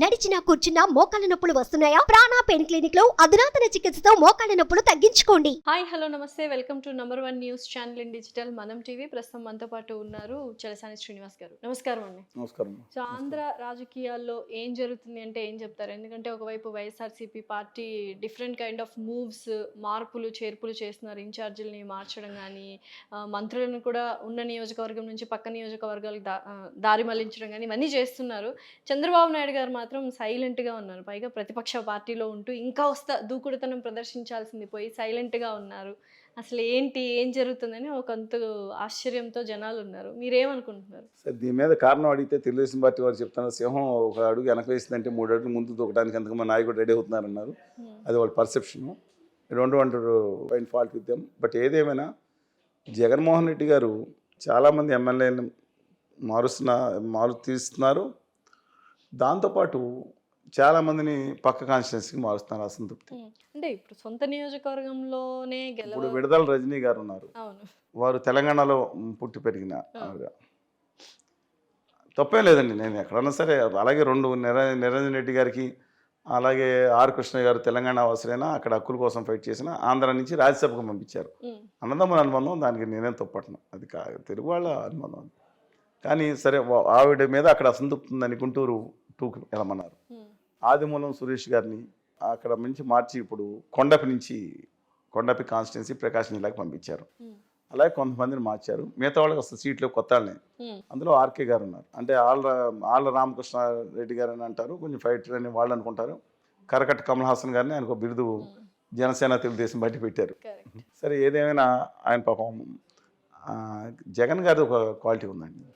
నడిచినా కూర్చున్నా మోకాళ్ళ నొప్పులు వస్తున్నాయా? ప్రాణా పెయిన్ క్లినిక్లో అధునాతన చికిత్సతో మోకాళ్ళ నొప్పులు తగ్గించుకోండి. హాయ్ హలో నమస్తే. Welcome to number one news channel in digital మనం టీవీ ప్రస్తుతం మనతో పాటు ఉన్నారు చలసాని శ్రీనివాస్ గారు. నమస్కారం అండి. నమస్కారం. సో ఆంధ్ర రాజకీయాల్లో ఏం జరుగుతుంది అంటే ఏం చెప్తారు? ఎందుకంటే ఒకవైపు YSRCP party different kind of moves మార్పులు చేర్పులు చేస్తున్నారు. ఇన్ఛార్జీలని మార్చడం కానీ మంత్రులను కూడా ఉన్న నియోజకవర్గం నుంచి పక్క నియోజకవర్గాలకు దారి మళ్ళించడం కానీ ఇవన్నీ చేస్తున్నారు. చంద్రబాబు నాయుడు గారు మాత్రం సైలెంట్గా ఉన్నారు. పైగా ప్రతిపక్ష పార్టీలో ఉంటూ ఇంకా వస్తా దూకుడుతనం ప్రదర్శించాల్సింది పోయి సైలెంట్గా ఉన్నారు. అసలు ఏంటి ఏం జరుగుతుందని ఒక అంత ఆశ్చర్యంతో జనాలు ఉన్నారు. మీరేమనుకుంటున్నారు? సరే దీని మీద కారణం అడిగితే తెలుగుదేశం పార్టీ వారు చెప్తున్నారు. సింహం ఒక అడుగు వెనక వేసిందంటే మూడు అడుగులు ముందు దూకడానికి అంతకు మా నాయకుడు రెడీ అవుతున్నారన్నారు. అది వాళ్ళ perception. Don't want find fault with them but ఏదేమైనా జగన్మోహన్ రెడ్డి గారు చాలామంది ఎమ్మెల్యేలను మారుస్తున్న మారు తీస్తున్నారు దాంతోపాటు చాలామందిని పక్క కాన్స్టిట్యున్సీకి మారుస్తున్నారు అసంతృప్తి అంటే ఇప్పుడు సొంత నియోజకవర్గంలోనే ఇప్పుడు విడుదల రజనీ గారు ఉన్నారు. వారు తెలంగాణలో పుట్టి పెరిగిన తప్పేం లేదండి నేను ఎక్కడన్నా సరే అలాగే రెండు నిర నిరంజన్ రెడ్డి గారికి అలాగే ఆర్ కృష్ణ గారు తెలంగాణ వాసులైనా అక్కడ హక్కుల కోసం ఫైట్ చేసిన ఆంధ్ర నుంచి రాజ్యసభకు పంపించారు. అన్నదమ్ముల అనుబంధం దానికి నేనేం తప్పట్ను అది కా తెలుగు వాళ్ళ అనుబంధం అది. కానీ సరే ఆవిడ మీద అక్కడ అసంతృప్తి ఉందని గుంటూరు టూకి వెళ్ళమన్నారు. ఉమ్, ఆదిమూలం సురేష్ గారిని అక్కడ నుంచి మార్చి ఇప్పుడు కొండపి నుంచి కొండపి కాన్స్టిట్యున్సీ ప్రకాశం జిల్లాకి పంపించారు. ఉమ్, అలాగే కొంతమందిని మార్చారు. మిగతా వాళ్ళకి అసలు సీట్లు కొత్త వాళ్ళని ఉమ్, అందులో ఆర్కే గారు ఉన్నారు. అంటే ఆళ్ళ ఆళ్ళ రామకృష్ణ రెడ్డి గారు అని అంటారు. కొంచెం ఫైటర్ అని వాళ్ళు అనుకుంటారు. కరకట్ట కమల్ హాసన్ గారిని ఆయనకు బిరుదు జనసేన తెలుగుదేశం బట్టి పెట్టారు. సరే ఏదేమైనా ఆయన పాపం జగన్ గారి ఒక క్వాలిటీ ఉందండి.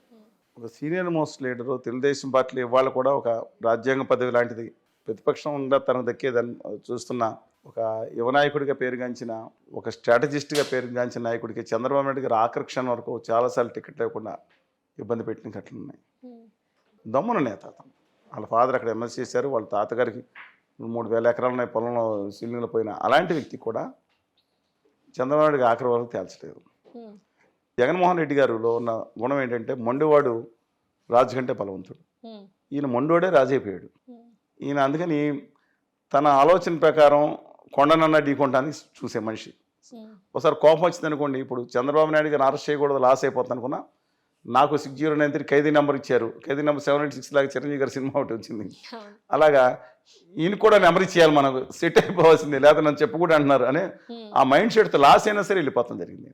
ఒక సీనియర్ మోస్ట్ లీడరు తెలుగుదేశం పార్టీలో ఇవాళ కూడా ఒక రాజ్యాంగ పదవి లాంటిది. ప్రతిపక్షంగా తనకు దక్కేదని చూస్తున్న ఒక యువ నాయకుడిగా పేరుగాంచిన ఒక స్ట్రాటజిస్ట్గా పేరుగాంచిన నాయకుడికి చంద్రబాబు నాయుడు గారు ఆకర్షణ వరకు చాలాసార్లు టికెట్ లేకుండా ఇబ్బంది పెట్టిన ఘటనలు ఉన్నాయి. దమ్మున నేత అతను వాళ్ళ ఫాదర్ అక్కడ ఎంఎస్ చేశారు. వాళ్ళ తాతగారికి మూడు వేల ఎకరాలు ఉన్నాయి పొలంలో సీలింగ్లో పోయిన అలాంటి వ్యక్తి కూడా చంద్రబాబు నాయుడుకి ఆఖరి వరకు తేల్చలేదు. జగన్మోహన్ రెడ్డి గారిలో ఉన్న గుణం ఏంటంటే మొండివాడు రాజు కంటే బలవంతుడు ఈయన మొండివాడే రాజు అయిపోయాడు ఉమ్, ఈయన అందుకని తన ఆలోచన ప్రకారం కొండనన్న ఢీకొనడానికి చూసే మనిషి. ఒకసారి కోపం వచ్చింది అనుకోండి ఇప్పుడు చంద్రబాబు నాయుడు గారిని అరెస్ట్ చేయకూడదు లాస్ అయిపోతుంది అనుకున్నా నాకు సిక్స్ జీరో నైన్ త్రీ ఖైదీ నెంబర్ ఇచ్చారు. ఖైదీ నెంబర్ సెవెన్ ఎయిట్ సిక్స్ లాగా చిరంజీవి గారి సినిమా ఒకటి వచ్చింది. అలాగా ఈయన కూడా నెంబర్ ఇచ్చేయాలి మనకు సెట్ అయిపోవాల్సింది లేదా నన్ను చెప్పు కూడా అంటున్నారు అని ఆ మైండ్ సెట్తో లాస్ అయినా సరే వెళ్ళిపోతాం జరిగింది.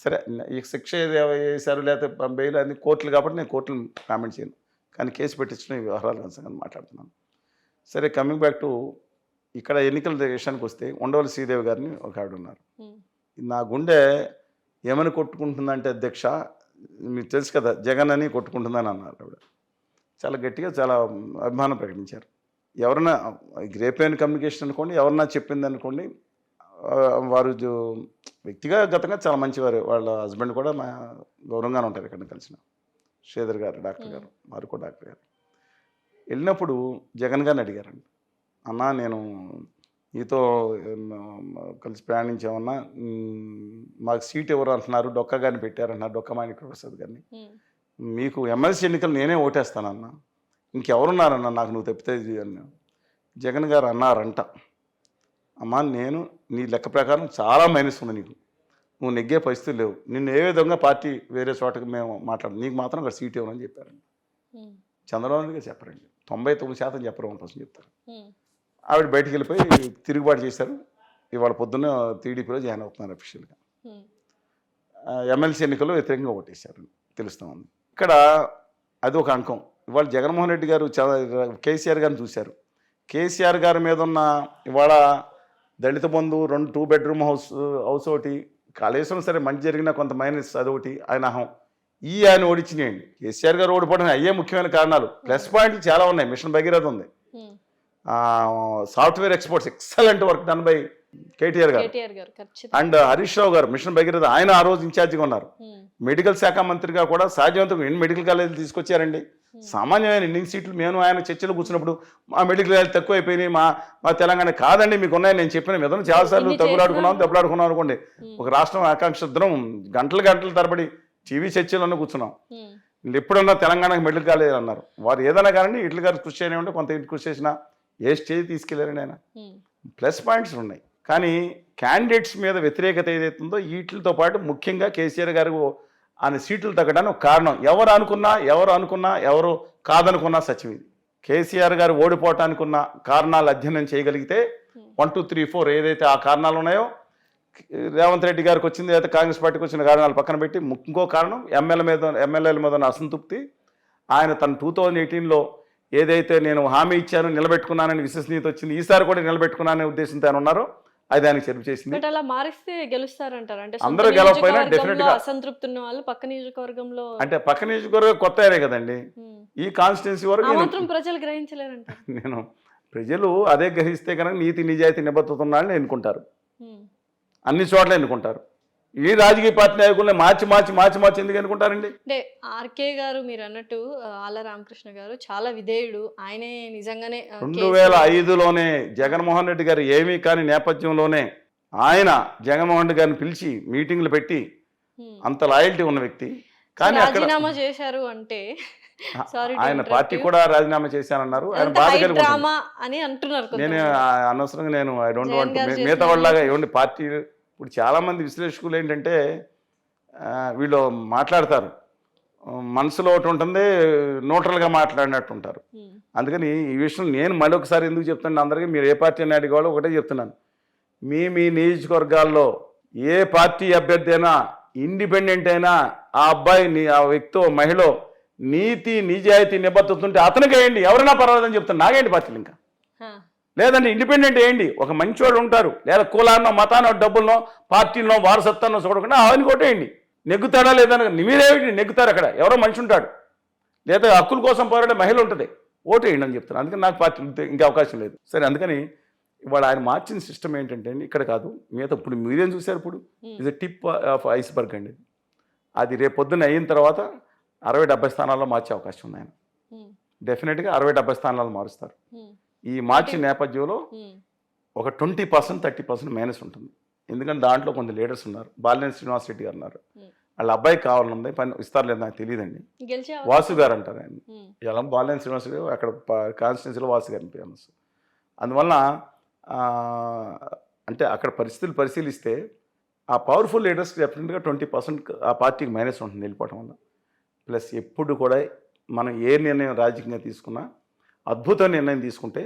సరే ఈ శిక్ష ఏది వేశారు లేకపోతే బెయిల్ అన్ని కోర్టులు కాబట్టి నేను కోర్టులు కామెంట్ చేయను. కానీ కేసు పెట్టించిన ఈ వ్యవహారాల సంగతి మాట్లాడుతున్నాను. సరే కమింగ్ బ్యాక్ టు ఇక్కడ ఎన్నికల విషయానికి వస్తే ఉండవల్లి శ్రీదేవి గారిని ఒక ఆవిడ ఉన్నారు. నా గుండె ఏమని కొట్టుకుంటుందంటే అధ్యక్ష మీకు తెలుసు కదా జగన్ అని కొట్టుకుంటుందని అన్నారు ఆవిడ. చాలా గట్టిగా చాలా అభిమానం ప్రకటించారు. ఎవరన్నా రేపైన కమ్యూనికేషన్ అనుకోండి ఎవరన్నా చెప్పింది అనుకోండి వారు వ్యక్తిగతంగా చాలా మంచివారు. వాళ్ళ హస్బెండ్ కూడా మా గౌరవంగానే ఉంటారు ఇక్కడ కలిసిన. శ్రీధర్ గారు డాక్టర్ గారు వారు కూడా డాక్టర్ గారు. వెళ్ళినప్పుడు జగన్ గారిని అడిగారండి. అన్నా నేను నీతో కలిసి ప్రయాణించామన్నా మాకు సీట్ ఎవరు అంటున్నారు. డొక్క గారిని పెట్టారంటున్నారు. డొక్క మాణిక ప్రసాద్ గారిని. మీకు ఎమ్మెల్సీ ఎన్నికలు నేనే ఓటేస్తానన్నా. ఇంకెవరున్నారన్నా నాకు నువ్వు తప్పితే అన్నా జగన్ గారు అన్నారంట. అమ్మా నేను నీ లెక్క ప్రకారం చాలా మైనస్ ఉంది నీకు. నువ్వు నెగ్గే పరిస్థితులు లేవు. నిన్ను ఏ విధంగా పార్టీ వేరే చోటకి మేము మాట్లాడు నీకు మాత్రం అక్కడ సీట్ ఇవ్వనని చెప్పారండి. చంద్రబాబు నాయుడు గారు చెప్పరండి. తొంభై తొమ్మిది శాతం చెప్పరు వన్ పర్సెంట్ చెప్తారు. ఆవిడ బయటికి వెళ్ళిపోయి తిరుగుబాటు చేశారు. ఇవాళ పొద్దున్న టీడీపీలో జాయిన్ అవుతున్నారు అఫీషియల్గా ఎమ్మెల్సీ ఎన్నికల్లో వ్యతిరేకంగా ఓటేశారు తెలుస్తూ ఉంది. ఇక్కడ అది ఒక అంకం. ఇవాళ జగన్మోహన్ రెడ్డి గారు కేసీఆర్ గారిని చూశారు. కేసీఆర్ గారి మీద ఉన్న ఇవాళ దళిత బంధు రెండు టూ బెడ్రూమ్ హౌస్ హౌస్ ఒకటి. కాళేశ్వరం సరే మంచి జరిగిన కొంత మైనస్ అదొకటి ఆయన అహం. ఈ ఆయన ఓడించినాయండి. కేసీఆర్ గారు ఓడిపోవడం అయ్యే ముఖ్యమైన కారణాలు. ప్లస్ పాయింట్లు చాలా ఉన్నాయి. మిషన్ భగీరథ ఉంది. ఉమ్. Software exports excellent work done by KTR గారు. అండ్ హరీష్ రావు గారు మిషన్ భగీరథ ఆయన ఆ రోజు ఇన్ఛార్జిగా ఉన్నారు. ఉమ్, మెడికల్ శాఖ మంత్రిగా కూడా సాధ్యవంతం ఎన్ని మెడికల్ కాలేజీలు తీసుకొచ్చారండి? సామాన్యమైన ఎన్ని సీట్లు మేము ఆయన చర్చలు కూర్చున్నప్పుడు మా మెడికల్ కాలేజ్ తక్కువ అయిపోయినాయి మా మా తెలంగాణ కాదండి మీకు ఉన్నాయి నేను చెప్పిన మీద చాలాసార్లు ఇన్ని తగులాడుకున్నాం దెబ్బలాడుకున్నాం అనుకోండి. ఉమ్, ఒక రాష్ట్రం ఆకాంక్ష ఇద్దరం గంటలు గంటలు తరబడి టీవీ చర్చలను కూర్చున్నాం. వీళ్ళు ఎప్పుడన్నా తెలంగాణకు మెడల్ కాలేదు అన్నారు. వారు ఏదైనా కానీ ఇట్ల గారు కృషి చేయని ఉంటే కొంత ఇంటి కృషి చేసినా ఏ స్టేజ్ తీసుకెళ్ళారండి ఆయన? ప్లస్ పాయింట్స్ ఉన్నాయి. కానీ క్యాండిడేట్స్ మీద వ్యతిరేకత ఏదైతుందో వీటితో పాటు ముఖ్యంగా కేసీఆర్ గారు ఆయన సీట్లు తగ్గడానికి కారణం. ఎవరు అనుకున్నా ఎవరు అనుకున్నా ఎవరు కాదనుకున్నా సత్యం ఇది కేసీఆర్ గారు ఓడిపోవటానికి ఉన్న కారణాలు అధ్యయనం చేయగలిగితే వన్ టూ త్రీ ఫోర్ ఏదైతే ఆ కారణాలు ఉన్నాయో రేవంత్ రెడ్డి గారికి వచ్చింది అయితే కాంగ్రెస్ పార్టీకి వచ్చిన కారణాలు పక్కన పెట్టి ఇంకో కారణం ఎమ్మెల్యే మీద ఎమ్మెల్యేల మీద ఉన్న అసంతృప్తి. ఆయన తన టూ థౌజండ్ ఎయిటీన్లో ఏదైతే నేను హామీ ఇచ్చాను నిలబెట్టుకున్నానని విశ్వసనీయత వచ్చింది ఈసారి కూడా నిలబెట్టుకున్నాననే ఉద్దేశంతో ఆయన ఉన్నారో. అది ఆయనకు చెరుపు చేసింది. బట్ అలా మారిస్తే గెలుస్తారంటారు? అంటే అందరూ గెలవకపోయినా definite గా- అసంతృప్తి ఉన్న వాళ్ళు పక్క నియోజకవర్గంలో అంటే పక్క నియోజకవర్గం కొత్త ఆయనే కదండి. ఈ కాన్స్టిట్యున్సీ వరకు మాత్రం ప్రజలు గ్రహించలేరంటారు. నేను ప్రజలు అదే గ్రహిస్తే కనుక నీతి నిజాయితీ నిబద్ధత ఉన్నాడని ఎన్నుకుంటారు. అన్ని చోట్ల ఎన్నుకుంటారు. ఈ రాజకీయ పార్టీ నాయకుల్ని మార్చి మార్చి మార్చి మార్చి ఎందుకు ఎన్నుకుంటారండి? అంటే ఆర్కే గారు మీరు అన్నట్టు ఆ, ఆళ్ళ రామకృష్ణ గారు చాలా విధేయుడు. ఆయనే నిజంగానే రెండు వేల ఐదులోనే జగన్మోహన్ రెడ్డి గారు ఏమీ కాని నేపథ్యంలోనే ఆయన జగన్మోహన్ రెడ్డి గారిని పిలిచి మీటింగ్లు పెట్టి. అంత లాయల్టీ ఉన్న వ్యక్తి. కానీ రాజీనామా చేశారు అంటే ఆయన పార్టీ కూడా రాజీనామా చేశానన్నారు. ఆయన బాధ కలిగి అని అంటున్నారు నేను అనవసరంగా నేను ఐ డోంట్ వాంట్ మిగతా వాళ్ళగా ఏమండి పార్టీ ఇప్పుడు చాలా మంది విశ్లేషకులు ఏంటంటే వీళ్ళు మాట్లాడతారు. మనసులో ఒకటి ఉంటుంది న్యూట్రల్గా మాట్లాడినట్టు ఉంటారు. అందుకని ఈ విషయం నేను మళ్ళీ ఒకసారి ఎందుకు చెప్తున్నాను అందరికీ మీరు ఏ పార్టీ అని అడిగేవాళ్ళు ఒకటే చెప్తున్నాను. మీ మీ నియోజకవర్గాల్లో ఏ పార్టీ అభ్యర్థి అయినా ఇండిపెండెంట్ అయినా ఆ అబ్బాయి నీ ఆ వ్యక్తో మహిళ నీతి నిజాయితీ నిబద్ధత ఉంటే అతనికి వేయండి. ఎవరైనా పర్వాలేదని చెప్తాను. నాగేంటి పార్టీలు ఇంకా? హా, లేదండి ఇండిపెండెంట్ వేయండి. ఒక మంచివాడు ఉంటారు. లేదా కులాన్నో మతానో డబ్బులనో పార్టీలనో వారసత్వాన్నో చూడకుండా అవన్నీ కొట్టేయండి. నెగ్గుతాడా లేదని మీరేమిటి నెగ్గుతారు అక్కడ. ఎవరో మనిషి ఉంటాడు. లేదా హక్కుల కోసం పోరాడే మహిళ ఉంటుంది. ఓటేయండి అని చెప్తాను అందుకని నాకు పార్టీ ఇంకా అవకాశం లేదు. సరే అందుకని ఇవాళ ఆయన మార్చిన సిస్టమ్ ఏంటంటే ఇక్కడ కాదు. మిగతా ఇప్పుడు మీరేం చూశారు ఇప్పుడు. ఇది టిప్ ఆఫ్ ఐస్బర్గ్ అండి. అది రేపు పొద్దున్న అయిన తర్వాత అరవై డెబ్బై స్థానాల్లో మార్చే అవకాశం ఉంది ఆయన. డెఫినెట్గా అరవై డెబ్బై స్థానాలు మారుస్తారు. ఈ మార్చి నేపథ్యంలో ఒక twenty percent thirty percent minus ఉంటుంది. ఎందుకంటే దాంట్లో కొంత లీడర్స్ ఉన్నారు. బాలినేని శ్రీనివాస్ రెడ్డి గారు ఉన్నారు. వాళ్ళ అబ్బాయి కావాలనుంది పని ఇస్తారు లేదు నాకు తెలియదండి. వాసు గారు అంటారు ఆయన. ఇలా బాలినేని శ్రీనివాస్ రెడ్డి అక్కడ కాన్స్టిట్యున్సీలో వాసు గారిని ఫేమస్ అందువల్ల అంటే అక్కడ పరిస్థితులు పరిశీలిస్తే ఆ పవర్ఫుల్ లీడర్స్కి డెఫినెట్గా ట్వంటీ పర్సెంట్ ఆ పార్టీకి మైనస్ ఉంటుంది వెళ్ళిపోవటం వల్ల. ప్లస్ ఎప్పుడు కూడా మనం ఏ నిర్ణయం రాజకీయంగా తీసుకున్నా అద్భుత నిర్ణయం తీసుకుంటే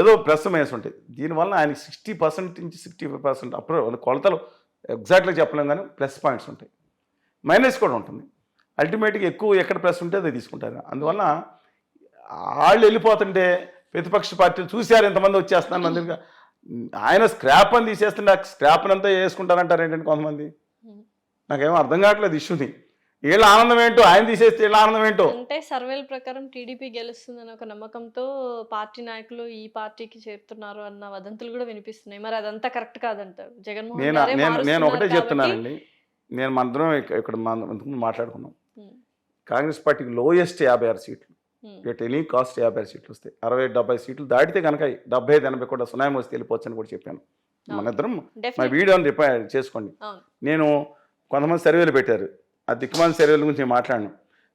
ఏదో ప్లస్ మైనస్ ఉంటాయి దీనివల్ల ఆయనకి సిక్స్టీ పర్సెంట్ నుంచి సిక్స్టీ ఫైవ్ పర్సెంట్ అప్పుడు వాళ్ళ కొలతలు ఎగ్జాక్ట్గా చెప్పలేం కానీ ప్లస్ పాయింట్స్ ఉంటాయి. మైనస్ కూడా ఉంటుంది. అల్టిమేట్గా ఎక్కువ ఎక్కడ ప్లస్ ఉంటే అది తీసుకుంటారు. అందువల్ల వాళ్ళు వెళ్ళిపోతుంటే ప్రతిపక్ష పార్టీలు చూశారు ఎంతమంది వచ్చేస్తున్నారు మందిగా ఆయన స్క్రాప్ అని తీసేస్తుంటే ఆ స్క్రాప్ అంతా వేసుకుంటారంటారు ఏంటంటే కొంతమంది. నాకేమో అర్థం కావట్లేదు ఇష్యూని. వీళ్ళ ఆనందం ఏంటో ఆయన తీసేస్తే వీళ్ళ ఆనందం ఏంటో? అంటే సర్వేల ప్రకారం టీడీపీ గెలుస్తుందని ఒక నమ్మకంతో పార్టీ నాయకులు ఈ పార్టీకి చేరుతున్నారు అన్న వదంతులు కూడా వినిపిస్తున్నాయి. మరి అదంతా కరెక్ట్ కాదంటారు జగన్మోహన్ నేను? నేను ఒకటే చెప్తున్నానండి. నేను మందరం ఇక్క- ఇక్కడ ఇంతకుముందు మాట్లాడుకున్నాం. కాంగ్రెస్ పార్టీకి లోయెస్ట్ యాభై ఆరు సీట్లు. ఎట్ ఎనీ కాస్ట్ యాభై ఆరు సీట్లు వస్తాయి. అరవై డెబ్బై సీట్లు దాటితే కనుక డెబ్బై ఐదు ఎనభై కూడా సునామీ వస్తే వెళ్ళిపోవచ్చు అని కూడా చెప్పాను. మన ఇద్దరం మా. వీడియోని రిపై చేసుకోండి. నేను కొంతమంది సర్వేలు పెట్టారు. ఆ దిక్కుమాల సర్వేల గురించి నేను మాట్లాడను.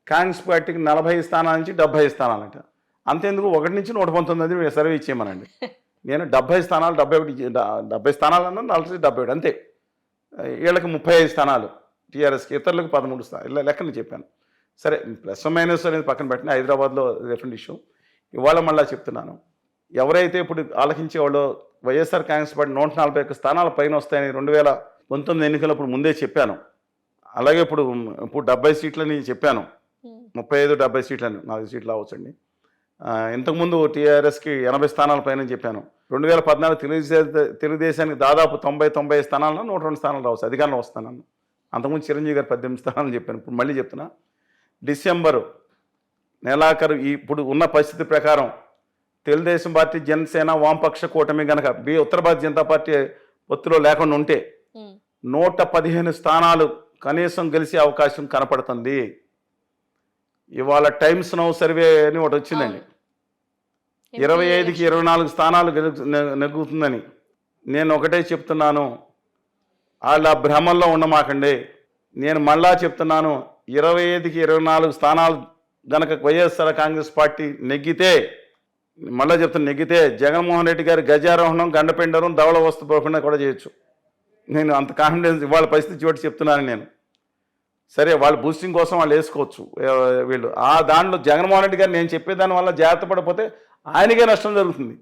కాంగ్రెస్ పార్టీకి నలభై స్థానాల నుంచి డెబ్బై స్థానాలంట. అంతేందుకు? ఒకటి నుంచి నూట పంతొమ్మిది మీరు సర్వే ఇచ్చేయమనండి. నేను డెబ్బై స్థానాలు డెబ్బై ఒకటి డెబ్బై స్థానాలు అన్నా నలభై డెబ్బై ఒకటి అంతే. వీళ్ళకి ముప్పై ఐదు స్థానాలు టీఆర్ఎస్కి ఇతరులకు పదమూడు స్థానాలు ఇలా చెప్పాను. సరే ప్లస్ మైనస్ అనేది పక్కన పెట్టిన హైదరాబాద్లో డిఫరెంట్ ఇష్యూ ఇవాళ మళ్ళీ చెప్తున్నాను. ఎవరైతే ఇప్పుడు ఆలకించే వాళ్ళు వైఎస్ఆర్ కాంగ్రెస్ పార్టీ నూట నలభై ఒక్క స్థానాల పైన వస్తాయని రెండు వేల పంతొమ్మిది ఎన్నికలప్పుడు ముందే చెప్పాను. అలాగే ఇప్పుడు ఇప్పుడు డెబ్బై సీట్లని చెప్పాను. ముప్పై ఐదు డెబ్బై సీట్లని నాలుగు సీట్లు అవ్వచ్చండి. ఇంతకుముందు టీఆర్ఎస్కి ఎనభై స్థానాల పైన చెప్పాను. రెండు వేల పద్నాలుగు తెలుగుదేశ తెలుగుదేశానికి దాదాపు తొంభై తొంభై స్థానాల్లో నూట రెండు స్థానాలు రావచ్చు అధికారంలో వస్తాను అంతకుముందు చిరంజీవి గారు పద్దెనిమిది స్థానాలు చెప్పాను ఇప్పుడు మళ్ళీ చెప్తున్నా. డిసెంబరు నెలాఖరు ఇప్పుడు ఉన్న పరిస్థితి ప్రకారం తెలుగుదేశం పార్టీ జనసేన వామపక్ష కూటమి గనక బి ఉత్తర భారతీయ జనతా పార్టీ ఒత్తిలో లేకుండా ఉంటే నూట పదిహేను స్థానాలు కనీసం గెలిచే అవకాశం కనపడుతుంది. ఇవాళ టైమ్స్ నౌ సర్వే అని ఒకటి వచ్చిందండి. ఇరవై ఐదుకి ఇరవై నాలుగు స్థానాలు నెగ్గుతుందని. నేను ఒకటే చెప్తున్నాను. వాళ్ళ భ్రమంలో ఉండమాకండి. నేను మళ్ళా చెప్తున్నాను ఇరవై ఐదుకి ఇరవై నాలుగు స్థానాలు గనక వైఎస్ఆర్ కాంగ్రెస్ పార్టీ నెగ్గితే మళ్ళీ చెప్తాను నెగ్గితే జగన్మోహన్ రెడ్డి గారి గజారోహణం గండపిండరం ధవళ వస్తు పోకుండా కూడా చేయొచ్చు. నేను అంత కాన్ఫిడెన్స్ ఇవాళ పరిస్థితి చోటి చెప్తున్నాను నేను. సరే వాళ్ళు బూస్టింగ్ కోసం వాళ్ళు వేసుకోవచ్చు. వీళ్ళు. ఆ దాంట్లో జగన్మోహన్ రెడ్డి గారు నేను చెప్పేదాని వల్ల జాగ్రత్త పడిపోతే ఆయనకే నష్టం జరుగుతుంది.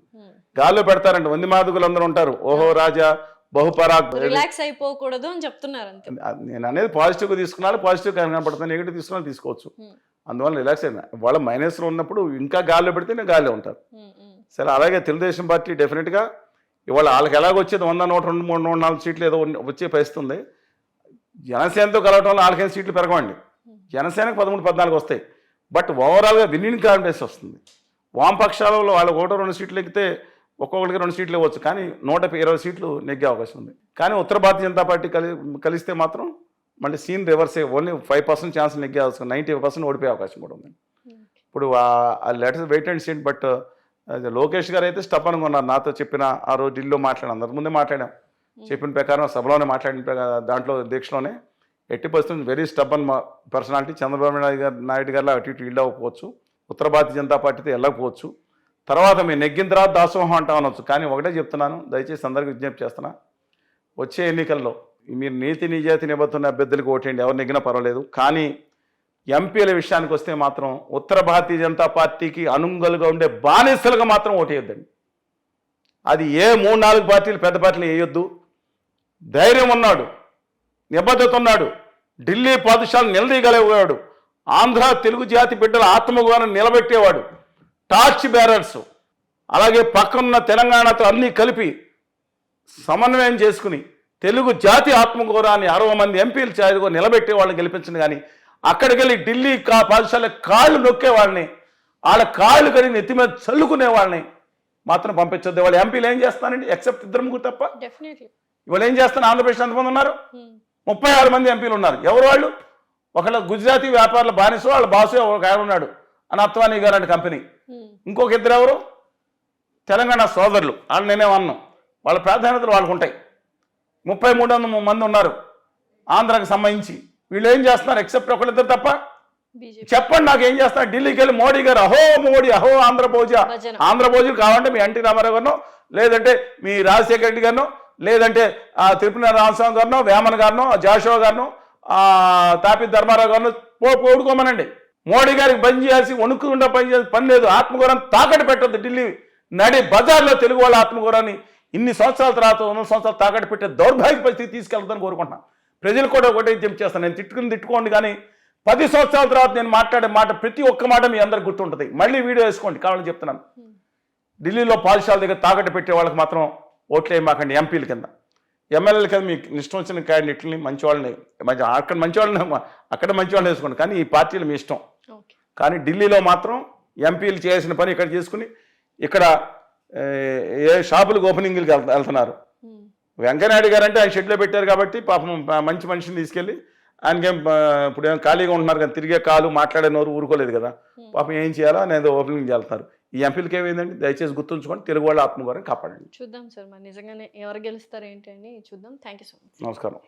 గాల్లో పెడతారంట వంది మాదుగులు అందరూ ఉంటారు. ఓహో రాజా బహుపరాగ్ రిలాక్స్ అయిపోకూడదు అని చెప్తున్నారు నేను అనేది పాజిటివ్గా తీసుకున్నాను పాజిటివ్ కనపడుతుంది నెగిటివ్ తీసుకున్నా తీసుకోవచ్చు. అందువల్ల రిలాక్స్ అయినా. వాళ్ళ మైనస్లో ఉన్నప్పుడు ఇంకా గాల్లో పెడితే నేను గాల్లో ఉమ్, సరే అలాగే తెలుగుదేశం పార్టీ డెఫినెట్గా ఇవాళ వాళ్ళకి ఎలాగ వచ్చేది వంద నూట రెండు మూడు నూట నాలుగు సీట్లు ఏదో వచ్చే పరిస్థితి ఉంది జనసేనతో కలవటం వల్ల వాళ్ళకేం సీట్లు పెరగవండి. జనసేనకు పదమూడు పద్నాలుగు వస్తాయి. బట్ ఓవరాల్గా విన్నింగ్ కాన్ఫిడెన్స్ వస్తుంది. వామపక్షాలలో వాళ్ళకి ఒకటో రెండు సీట్లు ఎక్కితే ఒక్కొక్కరికి రెండు సీట్లు ఇవ్వచ్చు. కానీ నూట ఇరవై సీట్లు నెగ్గే అవకాశం ఉంది. కానీ ఉత్తర భారతీయ జనతా పార్టీ కలి కలిస్తే మాత్రం మళ్ళీ scene reverse only five percent chance నెగ్గే అవకాశం నైంటీ పర్సెంట్ ఓడిపోయే అవకాశం కూడా ఉంది. ఇప్పుడు ఆ letters wait and scene but Lokesh గారు అయితే స్టప్ అనుకున్నారు. నాతో చెప్పిన ఆ రోజు ఢిల్లీలో మాట్లాడాను అందరి ముందే మాట్లాడాం. చెప్పిన ప్రకారం సభలోనే మాట్లాడిన ప్రకారం దాంట్లో దీక్షలోనే ఎట్టి పరిస్థితులు very stubborn personality Chandrababu Naidu గారు నాయుడు గారిలో అటు ఇటు వెళ్ళకపోవచ్చు ఉత్తర భారతీయ జనతా పార్టీతో వెళ్ళకపోవచ్చు. తర్వాత మేము నెగ్గిన తర్వాత దాసోహం అంటాం అనొచ్చు. కానీ ఒకటే చెప్తున్నాను దయచేసి అందరికీ విజ్ఞప్తి చేస్తున్నా. వచ్చే ఎన్నికల్లో మీరు నీతి నిజాతి నిబద్ధున్న అభ్యర్థులకు ఓటేయండి. ఎవరు నెగ్గినా పర్వాలేదు. కానీ ఎంపీల విషయానికి వస్తే మాత్రం ఉత్తర భారతీయ జనతా పార్టీకి అనుంగలుగా ఉండే బానిసలుగా మాత్రం ఓటేయొద్దండి. అది ఏ మూడు నాలుగు పార్టీలు పెద్ద పార్టీలు వేయొద్దు. ధైర్యం ఉన్నాడు. నిబద్ధత ఉన్నాడు. ఢిల్లీ పాదుషాలు నిలదీయగలిగేవాడు ఆంధ్ర తెలుగు జాతి బిడ్డల ఆత్మగౌరవం నిలబెట్టేవాడు. టార్చ్ బ్యారర్స్ అలాగే పక్కనున్న తెలంగాణతో అన్నీ కలిపి సమన్వయం చేసుకుని తెలుగు జాతి ఆత్మగౌరవాన్ని అరవై మంది ఎంపీలు చాలుగో నిలబెట్టే వాళ్ళని గెలిపించండి కానీ అక్కడికి వెళ్ళి ఢిల్లీ కా పాఠశాల కాళ్ళు నొక్కే వాళ్ళని వాళ్ళ కాళ్ళు కడిగి నెత్తి మీద చల్లుకునే వాళ్ళని మాత్రం పంపించొద్దు. వాళ్ళు ఎంపీలు ఏం చేస్తానండి ఎక్సెప్ట్ ఇద్దరు ముగ్గురు తప్ప? డెఫినెట్లీ ఇవాళ ఏం చేస్తాను ఆంధ్రప్రదేశ్ ఎంతమంది ఉన్నారు? ఉమ్, ముప్పై ఆరు మంది ఎంపీలు ఉన్నారు. ఎవరు వాళ్ళు? ఒకళ్ళ గుజరాతీ వ్యాపారుల బానిస వాళ్ళ బాసు ఒక ఆయన ఉన్నాడు. అని అత్వానీ గారు అంటే కంపెనీ. ఉమ్, ఇంకొక ఇద్దరు ఎవరు? తెలంగాణ సోదరులు. వాళ్ళు నేనే అన్నాం వాళ్ళ ప్రాధాన్యతలు వాళ్ళకు ఉంటాయి ముప్పై మూడు వందల మంది ఉన్నారు. ఆంధ్రాకి సంబంధించి. వీళ్ళు ఏం చేస్తున్నారు ఎక్సెప్ట్ ఒకళ్ళిద్దరు తప్ప? చెప్పండి నాకు ఏం చేస్తున్నారు? ఢిల్లీకి వెళ్ళి మోడీ గారు అహో మోడీ అహో ఆంధ్ర భోజ. భజన. ఆంధ్ర భోజులు కావాలంటే మీ ఎన్టీ రామారావు గారినో లేదంటే మీ రాజశేఖర రెడ్డి గారినో లేదంటే ఆ తిరుపతి రామస్వామి గారినో వేమన్ గారినో జాషువా గారినో ఆ తాపి ధర్మారావు గారినో పో పోడుకోమనండి. మోడీ గారికి పని చేయాల్సి వణుకుకుండా పని చేయాల్సి పని లేదు. ఆత్మగౌరవం తాకట్టు పెట్టద్దు ఢిల్లీ. నడి బజార్లో తెలుగు వాళ్ళ ఆత్మగౌరవాన్ని ఇన్ని సంవత్సరాల తర్వాత వందల సంవత్సరాలు తాకట్టు పెట్టే దౌర్భాగ్య పరిస్థితి తీసుకెళ్తాదని కోరుకుంటున్నాను. ప్రజలు కూడా ఒకటే జంప్ చేస్తాను నేను తిట్టుకుని తిట్టుకోండి కానీ పది సంవత్సరాల తర్వాత నేను మాట్లాడే మాట ప్రతి ఒక్క మాట మీ అందరికి గుర్తుంటుంది. మళ్ళీ వీడియో వేసుకోండి కావాలని చెప్తున్నాను. ఢిల్లీలో పాఠశాల దగ్గర తాకట్టు పెట్టే వాళ్ళకి మాత్రం ఓట్లు వేయమాకండి ఎంపీల కింద. ఎమ్మెల్యేల కింద మీకు ఇష్టం వచ్చిన క్యాండిడేట్ని మంచి వాళ్ళని మంచి అక్కడ మంచి వాళ్ళని అక్కడ మంచి వాళ్ళని వేసుకోండి. కానీ ఈ పార్టీలు మీ ఇష్టం. కానీ ఢిల్లీలో మాత్రం ఎంపీలు చేసిన పని ఇక్కడ చేసుకుని ఇక్కడ ఏ, షాపులకు ఓపెనింగ్లకి వెళ్త- వెళ్తున్నారు. వెంకయ్యనాయుడు గారు అంటే ఆయన షెడ్లో పెట్టారు కాబట్టి పాపం మంచి మనిషిని తీసుకెళ్ళి ఆయనకేం ఇప్పుడు ఏం ఖాళీగా ఉంటున్నారు కదా తిరిగే కాలు మాట్లాడే నోరు ఊరుకోలేదు కదా పాపం ఏం చేయాలో అనేది ఓపెనింగ్ వెళ్తున్నారు ఈ ఎంపీలకి ఏమైందండి? దయచేసి గుర్తుంచుకొని తెలుగు వాళ్ళ ఆత్మగౌరవం కాపాడండి. చూద్దాం సార్ మరి నిజంగానే ఎవరు గెలుస్తారు ఏంటి అని చూద్దాం. థ్యాంక్ యూ సో మచ్ నమస్కారం.